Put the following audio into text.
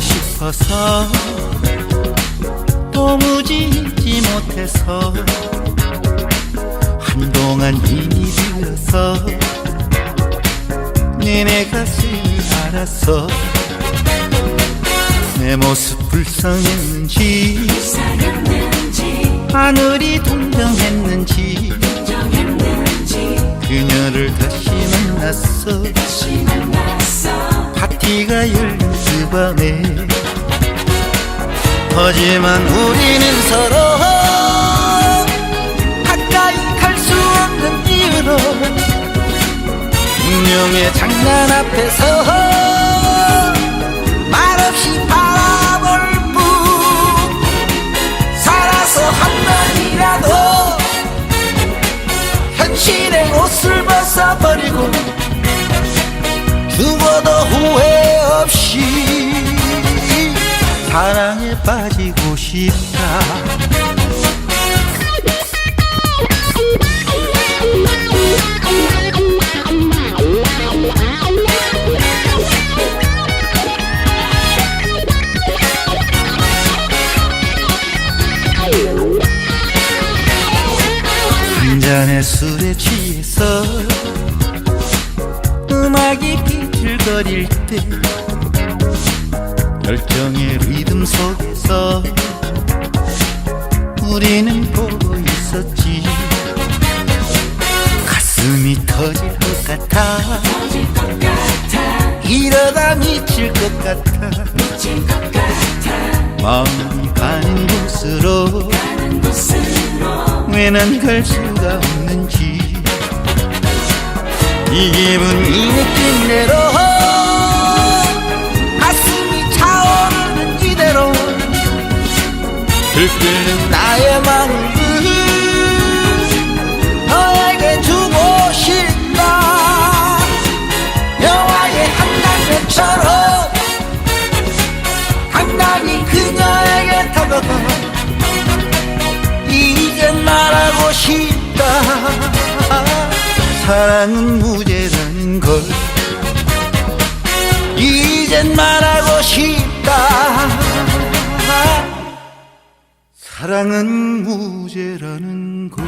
싶어서 도무지 잊지 못해서 한동안 힘이 들어서 내내 가슴이 알았어 내 모습 불쌍했는지 하늘이 동정했는지 그녀를 다시 만났어. 열린 그 밤에 하지만 우리는 서로 가까이 갈 수 없는 이유로 운명의 장난 앞에서 말없이 바라볼 뿐. 살아서 한 번이라도 현실의 옷을 벗어버리고 빠지고 싶다. 한 잔의 술에 취해서 음악이 비틀거릴 때 열정의 리듬 속에서 우리는 보고 있었지. 가슴이 터질 것 같아. 이러다 미칠 것 같아. 마음이 가는 곳으로 왜 난 갈 수가 없는지. 이 기분 이 느낌대로 들끓는 나의 마음을 너에게 주고 싶다. 영화의 한 장면처럼 당당히 그녀에게 다가가 이젠 말하고 싶다. 사랑은 무죄라는 걸 이젠 말하고 싶다 사랑은 무죄라는 걸